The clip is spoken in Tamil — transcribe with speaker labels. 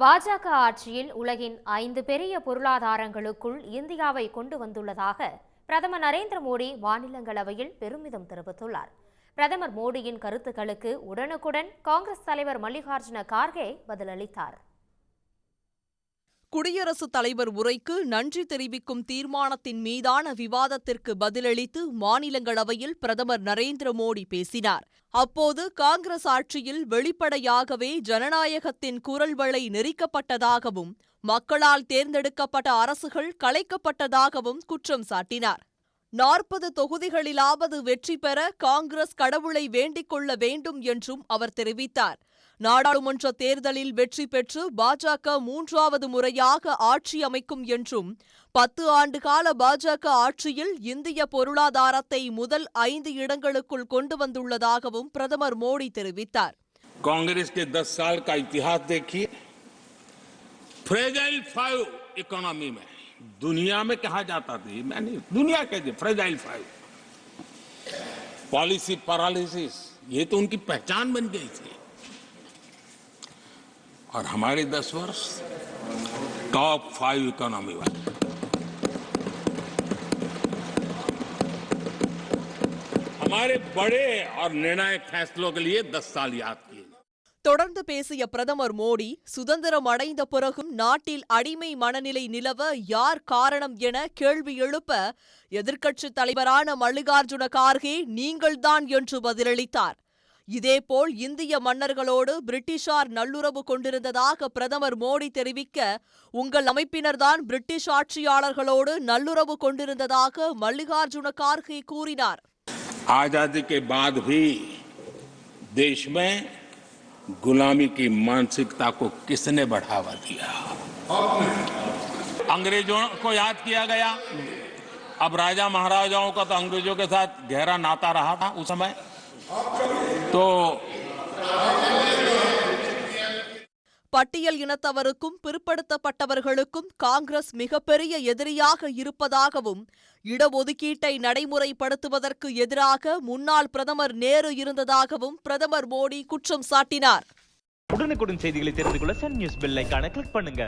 Speaker 1: பாஜக ஆட்சியில் உலகின் ஐந்து பெரிய பொருளாதாரங்களுக்குள் இந்தியாவை கொண்டு வந்துள்ளதாக பிரதமர் நரேந்திர மோடி மாநிலங்களவையில் பெருமிதம் தெரிவித்துள்ளார். பிரதமர் மோடியின் கருத்துக்களுக்கு உடனுக்குடன் காங்கிரஸ் தலைவர் மல்லிகார்ஜுன கார்கே பதிலளித்தார்.
Speaker 2: குடியரசுத் தலைவர் உரைக்கு நன்றி தெரிவிக்கும் தீர்மானத்தின் மீதான விவாதத்திற்கு பதிலளித்து மாநிலங்களவையில் பிரதமர் நரேந்திர மோடி பேசினார். அப்போது காங்கிரஸ் ஆட்சியில் வெளிப்படையாகவே ஜனநாயகத்தின் குரல் வளை மக்களால் தேர்ந்தெடுக்கப்பட்ட அரசுகள் கலைக்கப்பட்டதாகவும் குற்றம் சாட்டினார். நாற்பது தொகுதிகளிலாவது வெற்றி பெற காங்கிரஸ் கடவுளை வேண்டிக் கொள்ள வேண்டும் என்றும் அவர் தெரிவித்தார். நாடாளுமன்ற தேர்தலில் வெற்றி பெற்று பாஜக மூன்றாவது முறையாக ஆட்சி அமைக்கும் என்றும் பத்து ஆண்டுகால பாஜக ஆட்சியில் இந்திய பொருளாதாரத்தை முதல் ஐந்து இடங்களுக்குள் கொண்டு வந்துள்ளதாகவும் பிரதமர் மோடி தெரிவித்தார்
Speaker 3: कांग्रेस के 10 साल का इतिहास देखिए फ्रेजाइल फाइव इकोनॉमी में दुनिया में कहा जाता था ये मैं नहीं दुनिया कहती फ्रेजाइल फाइव पॉलिसी पैरालिसिस ये तो उनकी पहचान बन गई थी और हमारे 10 वर्ष टॉप फाइव इकोनॉमी वाले हमारे बड़े और निर्णायक फैसलों के लिए 10 साल याद किए
Speaker 2: தொடர்ந்து பேசிய பிரதமர் மோடி சுதந்திரம் அடைந்த பிறகும் நாட்டில் அடிமை மனநிலை நிலவ யார் காரணம் என கேள்வி எழுப்ப எதிர்க்கட்சித் தலைவரான மல்லிகார்ஜுன கார்கே நீங்கள்தான் என்று பதிலளித்தார் இதேபோல் இந்திய மன்னர்களோடு பிரிட்டிஷார் நல்லுறவு கொண்டிருந்ததாக பிரதமர் மோடி தெரிவிக்க உங்கள் அமைப்பினர்தான் பிரிட்டிஷ் ஆட்சியாளர்களோடு நல்லுறவு கொண்டிருந்ததாக மல்லிகார்ஜுன கார்கே கூறினார்
Speaker 3: आजादी के बाद भी देश में गुलामी की मानसिकता को किसने बढ़ावा दिया अंग्रेजों को याद किया गया अब राजा महाराजाओं का तो अंग्रेजों के साथ गहरा नाता रहा था उस समय तो
Speaker 2: பட்டியல் இனத்தவருக்கும் பிற்படுத்தப்பட்டவர்களுக்கும் காங்கிரஸ் மிகப்பெரிய எதிரியாக இருப்பதாகவும் இடஒதுக்கீட்டை நடைமுறைப்படுத்துவதற்கு எதிராக முன்னாள் பிரதமர் நேரு இருந்ததாகவும் பிரதமர் மோடி குற்றம் சாட்டினார்.
Speaker 4: உடனுக்குடன் செய்திகளை தெரிந்து கொள்ள சன் நியூஸ் பெல் ஐகானை கிளிக் பண்ணுங்க.